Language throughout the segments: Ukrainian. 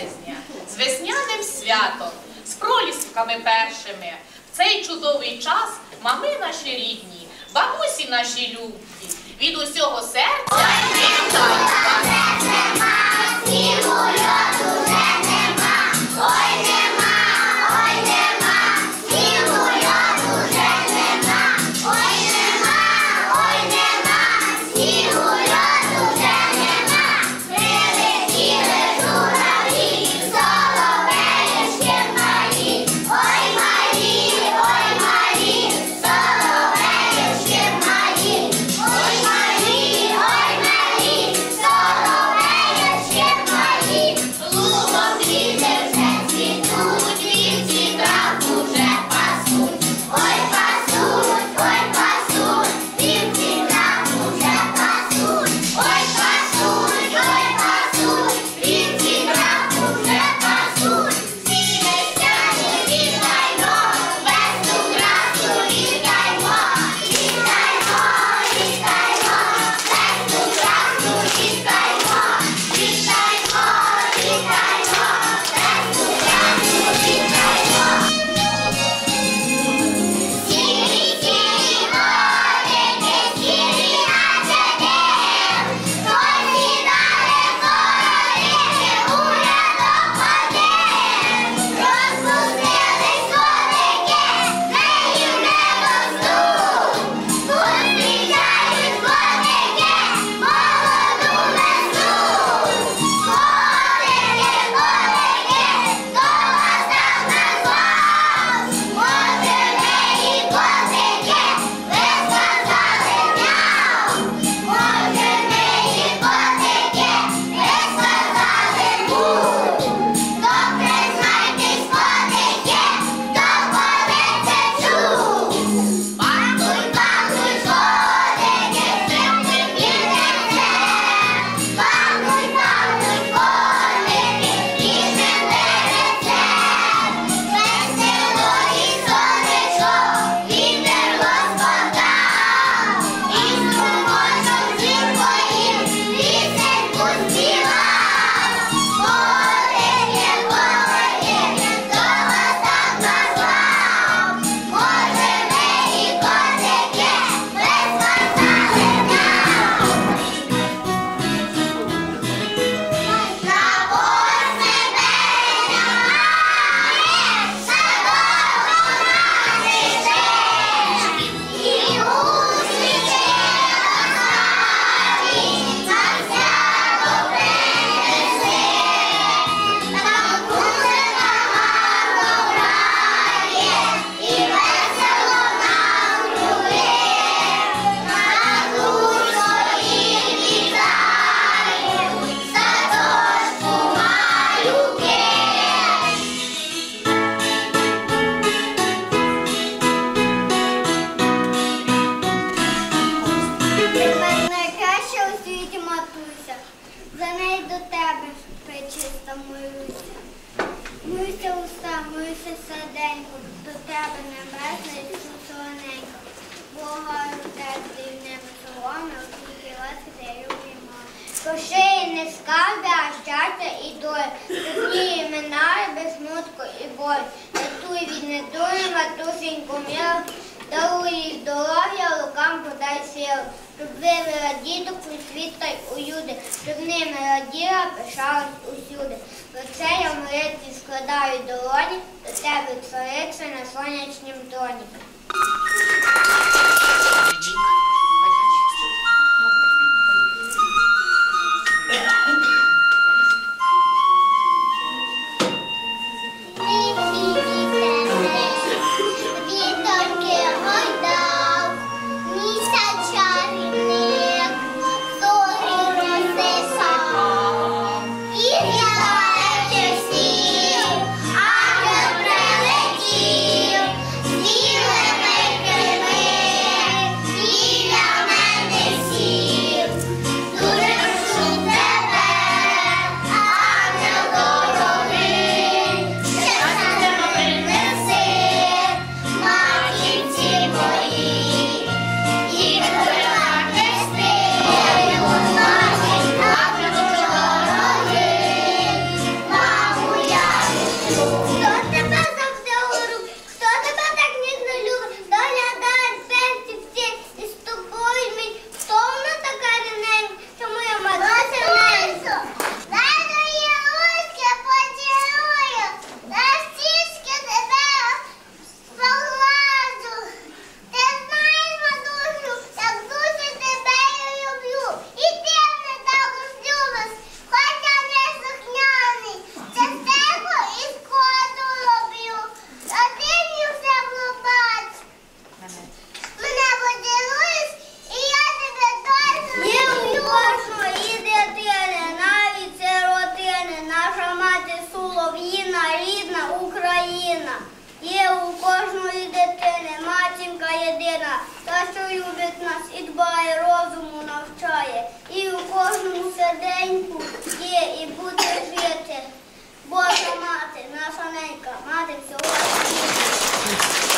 березня з весняним святом, з пролісками першими. В цей чудовий час мами наші рідні, бабусі наші любі, від усього серця. Ой, до тебе небесна і солоненько. Бога ти в небо соломи, оскільки ласки любимо. Кошеї не скарби, а щастя і доля. Тобі минає без смутку і боль. Рятуй від недолі, матусеньку милу, даруй їй здоров'я, рукам подай силу. Щоб вивела діток у світ та у люди, щоб ними раділа, пишалась усюди. Про це я молитві складаю долоні, до тебе твориться на сонячнім троні. Є у кожної дитини матінка єдина, та що любить нас і дбає, розуму навчає. І у кожному серденьку є і буде жити. Божа мати, наша ненька, мати всього світу.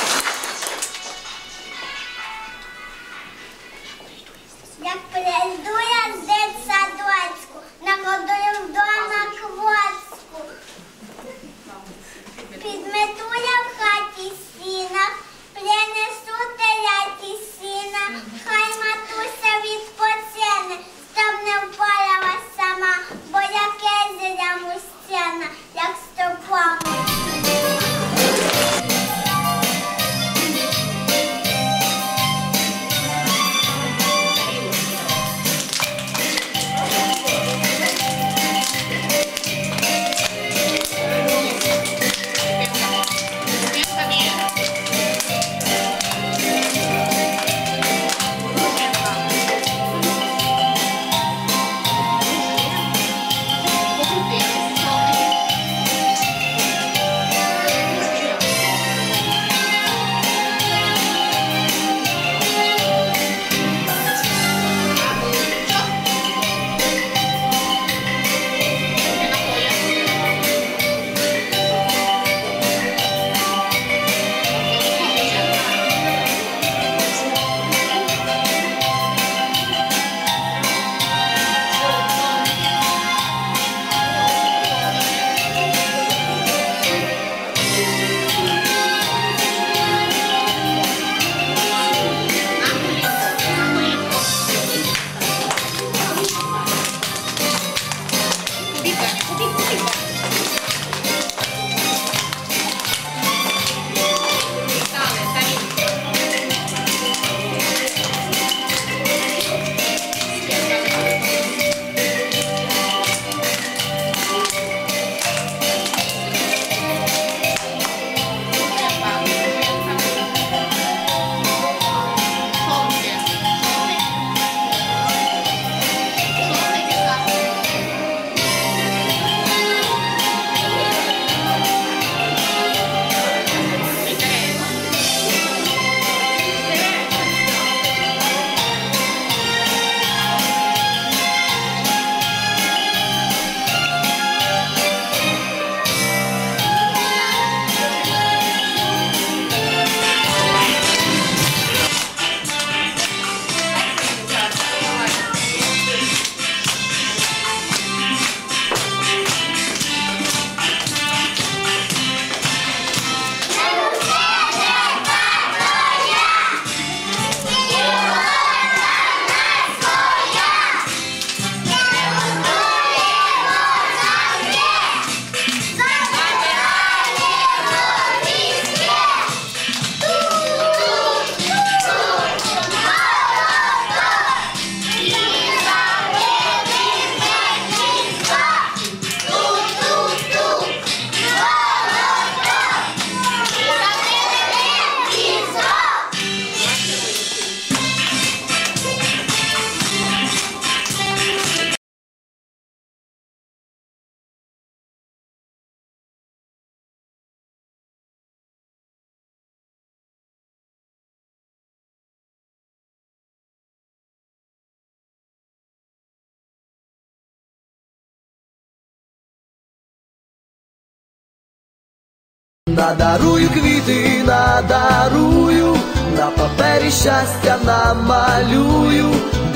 Надарую квіти, надарую, на папері щастя намалюю,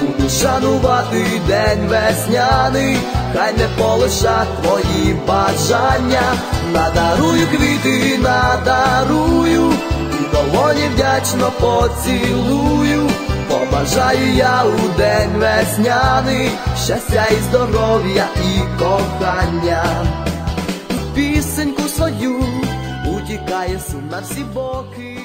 буду шанувати день весняний, хай не полишать твої бажання, надарую квіти, надарую, і долоні вдячно поцілую, побажаю я у день весняний, щастя і здоров'я і кохання. Пісеньку свою, утікає сум на всі боки.